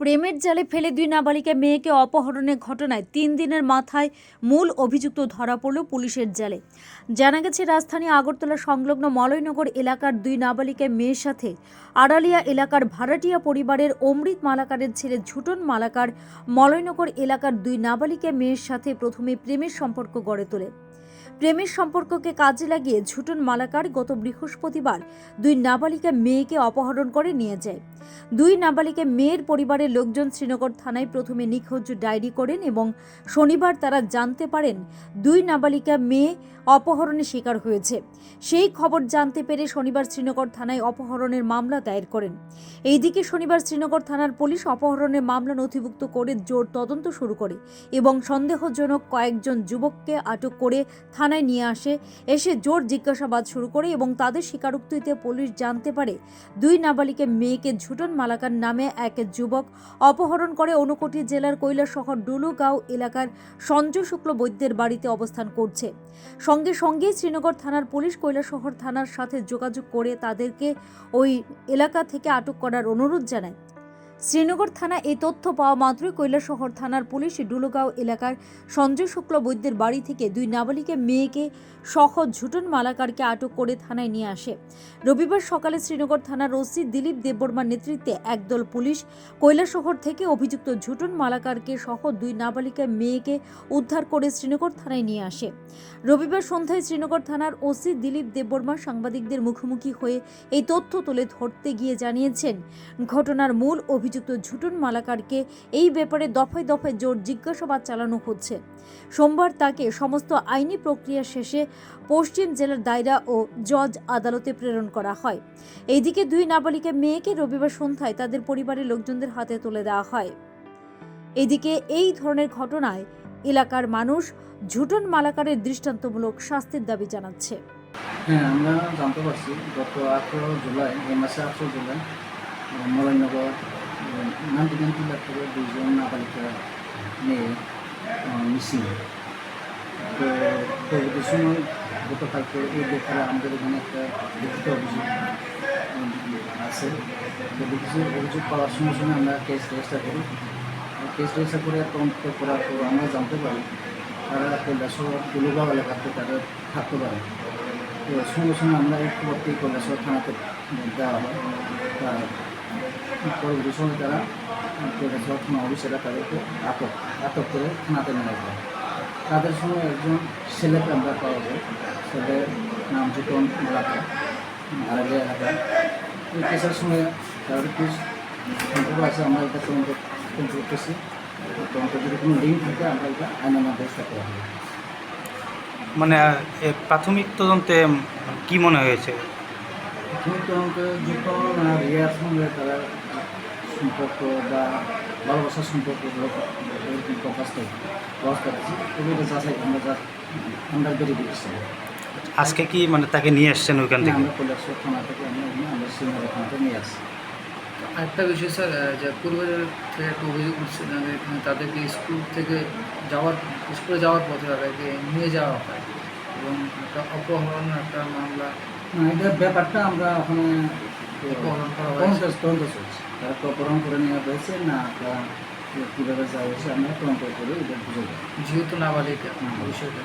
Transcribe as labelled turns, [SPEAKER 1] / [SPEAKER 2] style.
[SPEAKER 1] প্রেমের জালে ফেলে দুই নাবালিকা মেয়েকে অপহরণের ঘটনায় তিন দিনের মাথায় মূল অভিযুক্ত ধরা পড়ল পুলিশের জালে। জানা গেছে, রাজধানী আগরতলা সংলগ্ন মলয়নগর এলাকার দুই নাবালিকা মেয়ের সাথে আড়ালিয়া এলাকার ভাড়াটিয়া পরিবারের অমৃত মালাকারের ছেলে ঝুটন মালাকার মলয়নগর এলাকার দুই নাবালিকা মেয়ের সাথে প্রথমে প্রেমের সম্পর্ক গড়ে তোলে। প্রেমের সম্পর্ককে কাজে লাগিয়ে ঝুটন মালাকার গত বৃহস্পতিবার দুই নাবালিকা মেয়েকে অপহরণ করে নিয়ে যায়। দুই নাবালিকা মেয়ের পরিবারের লোকজন শ্রীনগর থানায় প্রথমে নিখোঁজ ডায়েরি করেন এবং শনিবার তারা জানতে পারেন দুই নাবালিকা মেয়ে অপহরণের শিকার হয়েছে। সেই খবর জানতে পেরে শনিবার শ্রীনগর থানায় অপহরণের মামলা দায়ের করেন। এইদিকে শনিবার শ্রীনগর থানার পুলিশ অপহরণের মামলা নথিভুক্ত করে জোর তদন্ত শুরু করে এবং সন্দেহজনক কয়েকজন যুবককে আটক করে থানায় নিয়ে আসে, এসে জোর জিজ্ঞাসাবাদ শুরু করে এবং তাদের স্বীকারোক্তিতে পুলিশ জানতে পারে দুই নাবালিকে মেয়েকে ঝুটন মালাকার নামে এক যুবক অপহরণ করে ঊনকোটি জেলার কৈলাসহর ডুলুগাঁও এলাকার সঞ্জয় শুক্ল বৈদ্যের বাড়িতে অবস্থান করছে। সঙ্গে সঙ্গেই শ্রীনগর থানার পুলিশ কৈলাসহর থানার সাথে যোগাযোগ করে তাদেরকে ওই এলাকা থেকে আটক করার অনুরোধ জানায়। শ্রীনগর থানা এই তথ্য পাওয়া মাত্রই কৈলাসহর থানার পুলিশ ডুলুগাঁও এলাকার সঞ্জয় শুক্ল বৈদ্যের বাড়ি থেকে দুই নাবালিকা মেয়েকে সহ ঝুটন মালাকারকে আটক করে থানায় নিয়ে আসে। রবিবার সকালে শ্রীনগর থানার ওসি দিলীপ দেববর্মার নেতৃত্বে একদল পুলিশ কৈলাসহর থেকে অভিযুক্ত ঝুটন মালাকারকে সহ দুই নাবালিকা মেয়েকে উদ্ধার করে শ্রীনগর থানায় নিয়ে আসে। রবিবার সন্ধ্যায় শ্রীনগর থানার ওসি দিলীপ দেববর্মা সাংবাদিকদের মুখোমুখি হয়ে এই তথ্য তুলে ধরতে গিয়ে জানিয়েছেন, ঘটনার মূল অভিযুক্ত ঝুটন মালাকারকে এই ব্যাপারে দফায় দফায় জোর জিজ্ঞাসাবাদ চালানো হচ্ছে। সোমবার তাকে সমস্ত আইনি প্রক্রিয়া শেষে পশ্চিম জেলার দায়রা ও জজ আদালতে প্রেরণ করা হয়। এইদিকে দুই নাবালিকা মেয়েকে রবিবার সন্ধ্যায় তাদের পরিবারের লোকজনদের হাতে তুলে দেওয়া হয়। এদিকে এই ধরনের ঘটনায় এলাকার মানুষ ঝুটন মালাকারের দৃষ্টান্তমূলক শাস্তির দাবি জানাচ্ছে।
[SPEAKER 2] হ্যাঁ আমরা জানতে পারছি, গত আঠেরো জুলাই, এই মাসে আঠেরো July Malaynagar ninety ninety lakh থেকে দুইজন নাবালিকা মেয়ে মিসিং তো পরবর্তী সময় গতকালকে এই ব্যাপারে আমাদের এখানে একটা লিখিত অভিযোগ আছে তো লিখিত অভিযোগ পাওয়ার সঙ্গে সঙ্গে আমরা কেস রেজিস্টার করি কেস রেজিস্টার করে তদন্ত করার পর আমরা জানতে পারি তারা কৈলাসর দুলুগাঁও এলাকাতে তাদের থাকতে পারে তো সঙ্গে সঙ্গে আমরা এই খবরটি কৈলাসর থানাতে দেওয়া হয়। তার পরবর্তী সময় তারা থানা অফিসেরা তাদেরকে আটক আটক করে থানাতে নিয়ে যায় তাদের সঙ্গে একজন ছেলেকে আমরা পাওয়া যায়। ছেলের নাম জিতন এলাকা এলাকা এই কেসের সঙ্গে তাদের কি সম্পর্ক আছে, আমরা এটা তদন্ত করতেছি। তদন্ত যদি কোনো লিঙ্ক থাকে, আমরা এটা আইনের মাধ্যমে করা হবে।
[SPEAKER 3] মানে প্রাথমিক তদন্তে কি মনে হয়েছে?
[SPEAKER 2] তদন্তে যখন আর রিয়ার সঙ্গে তারা সম্পর্ক বা ভালোবাসার সম্পর্ক প্রকাশ করে প্রকাশ করেছি এগুলো যাচাই আমরা যা আমরা বেরিয়ে
[SPEAKER 3] আজকে কি মানে তাকে নিয়ে এসছেন ওইখান থেকে?
[SPEAKER 2] আমরা কৈলাসর থানা থেকে আমরা আমরা শ্রীনগর থানাতে নিয়ে আসছি।
[SPEAKER 4] আরেকটা বিষয় স্যার যে পরিবারের থেকে একটা অভিযোগ উঠছে এখানে তাদেরকে স্কুল থেকে যাওয়ার স্কুলে যাওয়ার পথে তাদেরকে নিয়ে যাওয়া হয়। এবং একটা অপহরণ একটা মামলা
[SPEAKER 2] না এটার ব্যাপারটা আমরা ওখানে তদন্ত চলছে তারা করে নেওয়া হয়েছে না তারা কীভাবে যাওয়া হয়েছে আমরা তদন্ত করে এটা বুঝে
[SPEAKER 4] যেহেতু নাবালিকা। বিষয়টা।